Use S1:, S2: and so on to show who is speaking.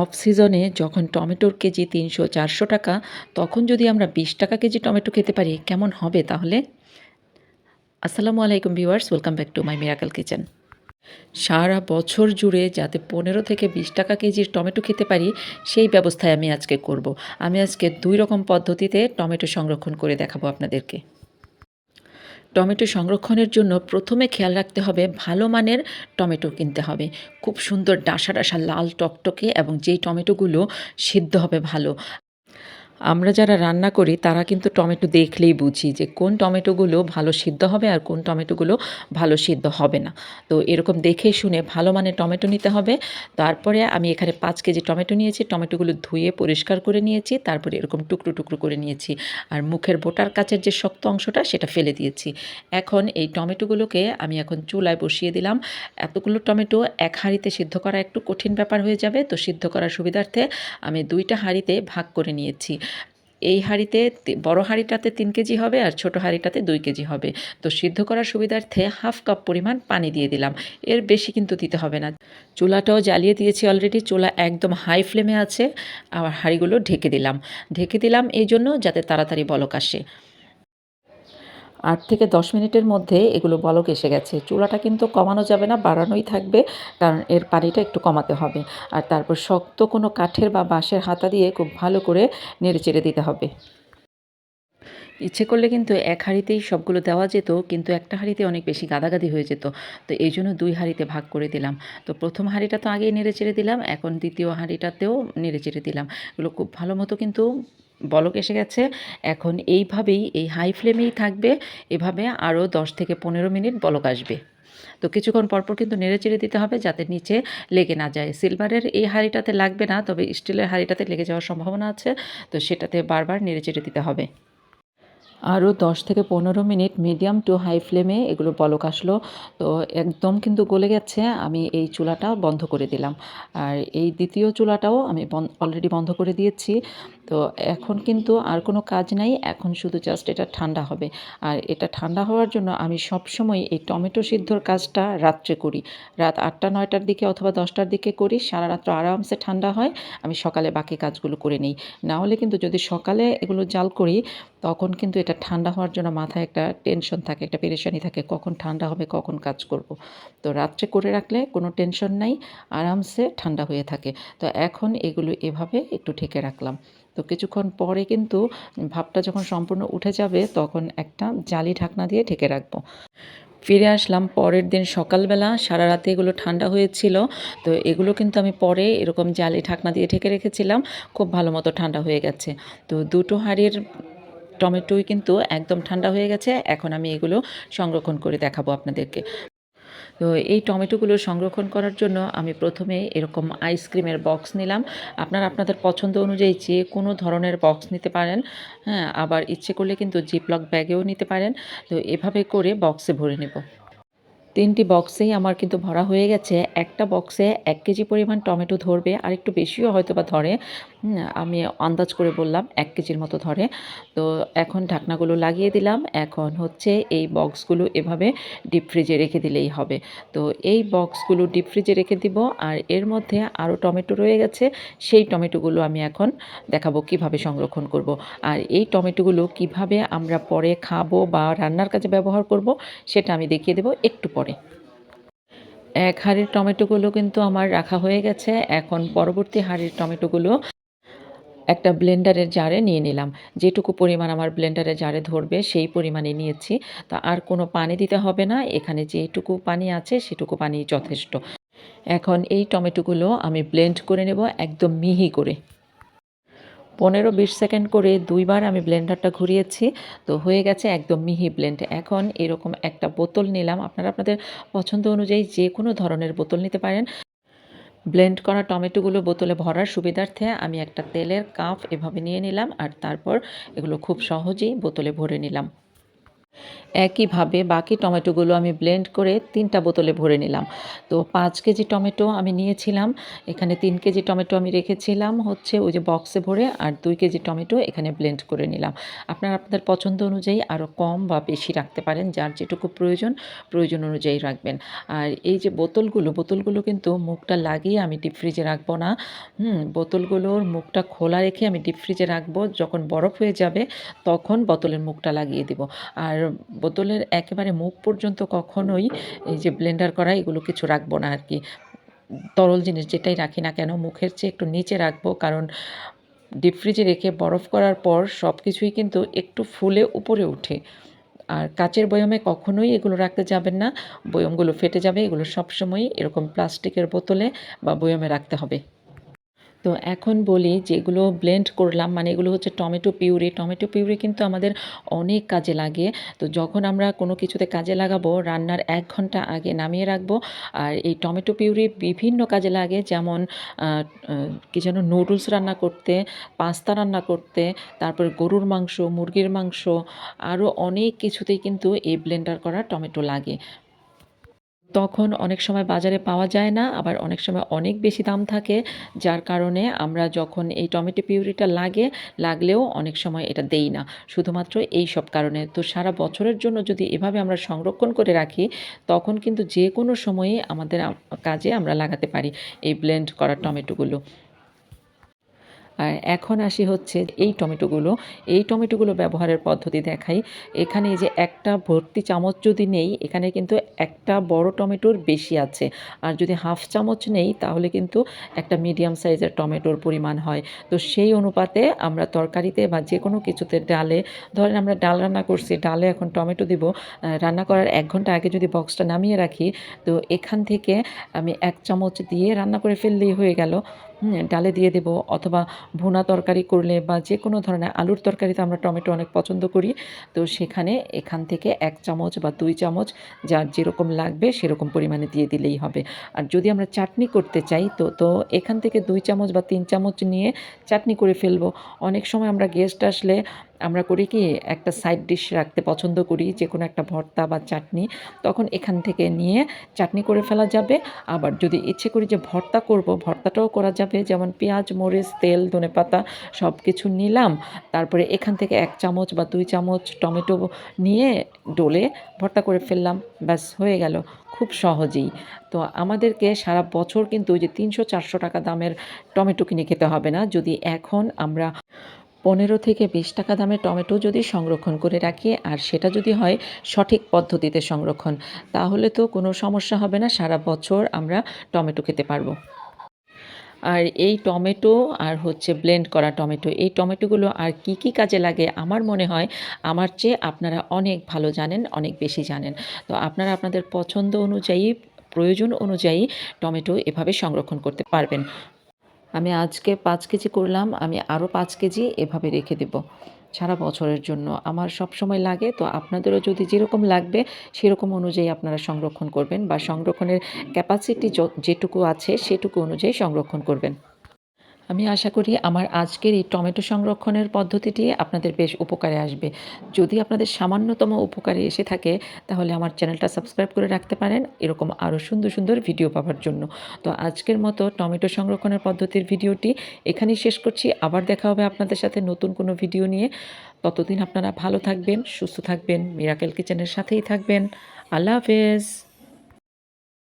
S1: Of সিজনে যখন টমেটোর কেজি তিনশো চারশো টাকা, তখন যদি আমরা বিশ টাকা কেজি টমেটো খেতে পারি, কেমন হবে তাহলে? আসসালামু আলাইকুম viewers, welcome back to my miracle kitchen. সারা বছর জুড়ে যাতে পনেরো থেকে বিশ টাকা কেজির টমেটো খেতে পারি, সেই ব্যবস্থায় আমি আজকে করব। আমি আজকে দুই রকম পদ্ধতিতে টমেটো সংরক্ষণ করে দেখাবো আপনাদেরকে। টমেটো সংরক্ষণের জন্য প্রথমে খেয়াল রাখতে হবে ভালো মানের টমেটো কিনতে হবে। খুব সুন্দর ডাসা ডাসা লাল টকটকে এবং যেই টমেটোগুলো সেদ্ধ হবে ভালো। আমরা যারা রান্না করি, তারা কিন্তু টমেটো দেখলেই বুঝি যে কোন টমেটোগুলো ভালো সিদ্ধ হবে আর কোন টমেটোগুলো ভালো সিদ্ধ হবে না। তো এরকম দেখে শুনে ভালো মানের টমেটো নিতে হবে। তারপরে আমি এখানে পাঁচ কেজি টমেটো নিয়েছি, টমেটোগুলো ধুয়ে পরিষ্কার করে নিয়েছি, তারপরে এরকম টুকরো টুকরো করে নিয়েছি। আর মুখের বোটার কাছের যে শক্ত অংশটা, সেটা ফেলে দিয়েছি। এখন এই টমেটোগুলোকে আমি এখন চুলায় বসিয়ে দিলাম। এতগুলো টমেটো এক হাঁড়িতে সিদ্ধ করা একটু কঠিন ব্যাপার হয়ে যাবে। তো সিদ্ধ করার সুবিধার্থে আমি দুইটা হাঁড়িতে ভাগ করে নিয়েছি। এই হাঁড়িতে বড় হাঁড়িটাতে তিন কেজি হবে আর ছোট হাঁড়িটাতে দুই কেজি হবে। তো সিদ্ধ করার সুবিধার্থে হাফ কাপ পরিমাণ পানি দিয়ে দিলাম। এর বেশি কিন্তু দিতে হবে না। চুলাটাও জ্বালিয়ে দিয়েছি অলরেডি চুলা একদম হাই ফ্লেমে আছে। আর হাঁড়িগুলো ঢেকে দিলাম। ঢেকে দিলাম এই জন্য যাতে তাড়াতাড়ি বলক আসে। আট থেকে দশ মিনিটের মধ্যে এগুলো বলক এসে গেছে। চুলাটা কিন্তু কমানো যাবে না, বাড়ানোই থাকবে, কারণ এর পানিটা একটু কমাতে হবে। আর তারপর শক্ত কোনো কাঠের বা বাঁশের হাতা দিয়ে খুব ভালো করে নেড়ে চেড়ে দিতে হবে। ইচ্ছে করলে কিন্তু এক হাঁড়িতেই সবগুলো দেওয়া যেত, কিন্তু একটা হাঁড়িতে অনেক বেশি গাদাগাদি হয়ে যেত। তো এই জন্য দুই হাঁড়িতে ভাগ করে দিলাম। তো প্রথম হাঁড়িটা তো আগেই নেড়ে চেড়ে দিলাম, এখন দ্বিতীয় হাঁড়িটাতেও নেড়ে চেড়ে দিলাম। এগুলো খুব ভালো মতো কিন্তু বলক এসে গেছে। এখন এইভাবেই এই হাই ফ্লেমেই থাকবে। এভাবে আরও দশ থেকে পনেরো মিনিট বলক আসবে। তো কিছুক্ষণ পরপর কিন্তু নেড়ে চেড়ে দিতে হবে যাতে নিচে লেগে না যায়। সিলভারের এই হাঁড়িটাতে লাগবে না, তবে স্টিলের হাঁড়িটাতে লেগে যাওয়ার সম্ভাবনা আছে। তো সেটাতে বারবার নেড়ে চেড়ে দিতে হবে। আরও দশ থেকে পনেরো মিনিট মিডিয়াম টু হাই ফ্লেমে এগুলো বলক আসলো। তো একদম কিন্তু গলে গেছে, আমি এই চুলাটা বন্ধ করে দিলাম। আর এই দ্বিতীয় চুলাটাও আমি অলরেডি বন্ধ করে দিয়েছি। তো এখন কিন্তু আর কোনো কাজ নাই, এখন শুধু জাস্ট এটা ঠান্ডা হবে। আর এটা ঠান্ডা হওয়ার জন্য আমি সবসময় এই টমেটো সিদ্ধর কাজটা রাত্রে করি। রাত আটটা, নয়টার দিকে অথবা দশটার দিকে করি, সারা রাত্র আরামসে ঠান্ডা হয়, আমি সকালে বাকি কাজগুলো করে নিই। না হলে কিন্তু যদি সকালে এগুলো জাল করি তখন কিন্তু এটা ঠান্ডা হওয়ার জন্য মাথায় একটা টেনশন থাকে, একটা পেরেশানি থাকে, কখন ঠান্ডা হবে, কখন কাজ করব। তো রাত্রে করে রাখলে কোনো টেনশন নাই, আরামসে ঠান্ডা হয়ে থাকে। তো এখন এগুলো এভাবে একটু ঢেকে রাখলাম। তো কিছুক্ষণ পরে কিন্তু ভাবটা যখন সম্পূর্ণ উঠে যাবে, তখন একটা জালি ঢাকনা দিয়ে ঢেকে রাখব। ফিরে আসলাম পরের দিন সকালবেলা, সারা রাতে এগুলো ঠান্ডা হয়েছিল। তো এগুলো কিন্তু আমি পরে এরকম জালি ঢাকনা দিয়ে ঢেকে রেখেছিলাম, খুব ভালো মতো ঠান্ডা হয়ে গেছে। তো দুটো হাঁড়ির টমেটোই কিন্তু একদম ঠান্ডা হয়ে গেছে। এখন আমি এগুলো সংরক্ষণ করে দেখাবো আপনাদেরকে। তো এই টমেটোগুলো সংরক্ষণ করার জন্য আমি প্রথমে এরকম আইসক্রিমের বক্স নিলাম। আপনারা আপনাদের পছন্দ অনুযায়ী যে কোনো ধরনের বক্স নিতে পারেন। হ্যাঁ আবার ইচ্ছে করলে কিন্তু জিপলক ব্যাগেও নিতে পারেন। তো এভাবে করে বক্সে ভরে নেব। তিনটি বক্সেই আমার কিন্তু ভরা হয়ে গেছে। একটা বক্সে এক কেজি পরিমাণ টমেটো ধরবে, আর একটু বেশিও হয়তো বা ধরে। আমি আন্দাজ করে বললাম এক কেজির মতো ধরে। তো এখন ঢাকনাগুলো লাগিয়ে দিলাম। এখন হচ্ছে এই বক্সগুলো এভাবে ডিপ ফ্রিজে রেখে দিলেই হবে। তো এই বক্সগুলো ডিপ ফ্রিজে রেখে দিব আর এর মধ্যে আরও টমেটো রয়ে গেছে। সেই টমেটোগুলো আমি এখন দেখাবো কীভাবে সংরক্ষণ করব। আর এই টমেটোগুলো কীভাবে আমরা পরে খাব বা রান্নার কাজে ব্যবহার করব সেটা আমি দেখিয়ে দেবো একটু পরে। এক হাঁড়ির টমেটোগুলো কিন্তু আমার রাখা হয়ে গেছে। এখন পরবর্তী হাঁড়ির টমেটোগুলো একটা ব্লেন্ডারের জারে নিয়ে নিলাম। যেটুকু পরিমাণ আমার ব্লেন্ডারের জারে ধরবে, সেই পরিমাণে নিয়েছি। তা আর কোনো পানি দিতে হবে না। এখানে যেটুকু পানি আছে, সেটুকু পানি যথেষ্ট। এখন এই টমেটোগুলো আমি ব্লেন্ড করে নেব একদম মিহি করে। পনেরো বিশ সেকেন্ড করে দুইবার আমি ব্লেন্ডারটা ঘুরিয়েছি। তো হয়ে গেছে একদম মিহি ব্লেন্ড। এখন এরকম একটা বোতল নিলাম। আপনারা আপনাদের পছন্দ অনুযায়ী যে কোনো ধরনের বোতল নিতে পারেন। ব্লেন্ড করা টমেটোগুলো বোতলে ভরার সুবিধার্থে আমি একটা তেলের কাপ এভাবে নিয়ে নিলাম আর তারপর এগুলো খুব সহজেই বোতলে ভরে নিলাম। একইভাবে বাকি টমেটোগুলো আমি ব্লেন্ড করে তিনটা বোতলে ভরে নিলাম। তো পাঁচ কেজি টমেটো আমি নিয়েছিলাম, এখানে তিন কেজি টমেটো আমি রেখেছিলাম হচ্ছে ওই যে বক্সে ভরে আর দুই কেজি টমেটো এখানে ব্লেন্ড করে নিলাম। আপনারা আপনাদের পছন্দ অনুযায়ী আরও কম বা বেশি রাখতে পারেন, যার যেটুকু প্রয়োজন প্রয়োজন অনুযায়ী রাখবেন। আর এই যে বোতলগুলো বোতলগুলো কিন্তু মুখটা লাগিয়ে আমি ডিপ ফ্রিজে রাখব না। হুম, বোতলগুলোর মুখটা খোলা রেখে আমি ডিপ ফ্রিজে রাখব, যখন বরফ হয়ে যাবে তখন বোতলের মুখটা লাগিয়ে দিব। আর বোতলের একেবারে মুখ পর্যন্ত কখনোই এই যে ব্লেন্ডার করা, এগুলো কিছু রাখব না আর কি। তরল জিনিস যেটাই রাখি না কেন, মুখের চেয়ে একটু নিচে রাখব, কারণ ডিপ ফ্রিজে রেখে বরফ করার পর সব কিছুই কিন্তু একটু ফুলে উপরে ওঠে। আর কাচের বয়মে কখনোই এগুলো রাখতে যাবেন না, বয়মগুলো ফেটে যাবে, এগুলো সবসময়ই এরকম প্লাস্টিকের বোতলে বা বয়মে রাখতে হবে। তো এখন বলি যেগুলো ব্লেন্ড করলাম মানে এগুলো হচ্ছে টমেটো পিউরি টমেটো পিউরি কিন্তু আমাদের অনেক কাজে লাগে। তো যখন আমরা কোনো কিছুতে কাজে লাগাবো, রান্নার এক ঘণ্টা আগে নামিয়ে রাখব। আর এই টমেটো পিউরি বিভিন্ন কাজে লাগে, যেমন কী যেন নুডলস রান্না করতে পাস্তা রান্না করতে, তারপর গরুর মাংস, মুরগির মাংস, আরও অনেক কিছুতেই কিন্তু এই ব্লেন্ডার করা টমেটো লাগে। তখন অনেক সময় বাজারে পাওয়া যায় না, আবার অনেক সময় অনেক বেশি দাম থাকে, যার কারণে আমরা যখন এই টমেটো পিউরিটা লাগে, লাগলেও অনেক সময় এটা দেই না। শুধুমাত্র এই সব কারণে। তো সারা বছরের জন্য যদি এভাবে আমরা সংরক্ষণ করে রাখি, তখন কিন্তু যে কোনো সময়ে আমাদের কাজে আমরা লাগাতে পারি এই ব্লেন্ড করা টমেটোগুলো। আর এখন আসি হচ্ছে এই টমেটোগুলো। এই টমেটোগুলো ব্যবহারের পদ্ধতি দেখাই। এখানে যে একটা ভর্তি চামচ যদি নেই, এখানে কিন্তু একটা বড় টমেটোর বেশি আছে। আর যদি হাফ চামচ নেই, তাহলে কিন্তু একটা মিডিয়াম সাইজের টমেটোর পরিমাণ হয়। তো সেই অনুপাতে আমরা তরকারিতে বা যে কোনো কিছুতে ডালে, ধরেন আমরা ডাল রান্না করছি, ডালে এখন টমেটো দিব রান্না করার এক ঘণ্টা আগে যদি বক্সটা নামিয়ে রাখি, তো এখান থেকে আমি এক চামচ দিয়ে রান্না করে ফেললেই হয়ে গেল। ডালে দিয়ে দেব অথবা ভুনা তরকারি করলে বা যে কোনো ধরনের আলুর তরকারি তো আমরা টমেটো অনেক পছন্দ করি। তো সেখানে এখান থেকে এক চামচ বা দুই চামচ যার যেরকম লাগবে সেরকম পরিমাণে দিয়ে দিলেই হবে। আর যদি আমরা চাটনি করতে চাই তো তো এখান থেকে দুই চামচ বা তিন চামচ নিয়ে চাটনি করে ফেলব। অনেক সময় আমরা গেস্ট আসলে আমরা করি কি, একটা সাইড ডিশ রাখতে পছন্দ করি যে কোনো একটা ভর্তা বা চাটনি, তখন এখান থেকে নিয়ে চাটনি করে ফেলা যাবে। আবার যদি ইচ্ছে করি যে ভর্তা করব, ভর্তাটাও করা যাবে, যেমন পেঁয়াজ, মরিচ, তেল ধনে পাতা সব কিছু নিলাম। তারপরে এখান থেকে এক চামচ বা দুই চামচ টমেটো নিয়ে ডোলে ভর্তা করে ফেললাম। ব্যাস, হয়ে গেল। খুব সহজেই। তো আমাদেরকে সারা বছর কিন্তু ওই যে তিনশো চারশো টাকা দামের টমেটো কিনে খেতে হবে না। যদি এখন আমরা পনেরো থেকে বিশ টাকা দামে টমেটো যদি সংরক্ষণ করে রাখি, আর সেটা যদি হয় সঠিক পদ্ধতিতে সংরক্ষণ, তাহলে তো কোনো সমস্যা হবে না, সারা বছর আমরা টমেটো খেতে পারব। আর এই টমেটো আর হচ্ছে ব্লেন্ড করা টমেটো, এই টমেটোগুলো আর কি কি কাজে লাগে আমার মনে হয়, আমার চেয়ে আপনারা অনেক ভালো জানেন, অনেক বেশি জানেন। তো আপনারা আপনাদের পছন্দ অনুযায়ী, প্রয়োজন অনুযায়ী টমেটো এভাবে সংরক্ষণ করতে পারবেন। আমি আজকে পাঁচ কেজি করলাম, আমি আরও পাঁচ কেজি এভাবে রেখে দেব সারা বছরের জন্য। আমার সব সময় লাগে, তো আপনাদেরও যদি যেরকম লাগবে সেরকম অনুযায়ী আপনারা সংরক্ষণ করবেন বা সংরক্ষণের ক্যাপাসিটি যেটুকু আছে সেটুকু অনুযায়ী সংরক্ষণ করবেন। আমি আশা করি আমার আজকের এই টমেটো সংরক্ষণের পদ্ধতিটি আপনাদের বেশ উপকারে আসবে। যদি আপনাদের সামান্যতম উপকারে এসে থাকে, তাহলে আমার চ্যানেলটা সাবস্ক্রাইব করে রাখতে পারেন। এরকম আরও সুন্দর সুন্দর ভিডিও পাওয়ার জন্য। তো আজকের মতো টমেটো সংরক্ষণের পদ্ধতির ভিডিওটি এখানেই শেষ করছি। আবার দেখা হবে আপনাদের সাথে নতুন কোনো ভিডিও নিয়ে। ততদিন আপনারা ভালো থাকবেন, সুস্থ থাকবেন মিরাকেল কিচেনের সাথেই থাকবেন। আল্লাহ হাফেজ।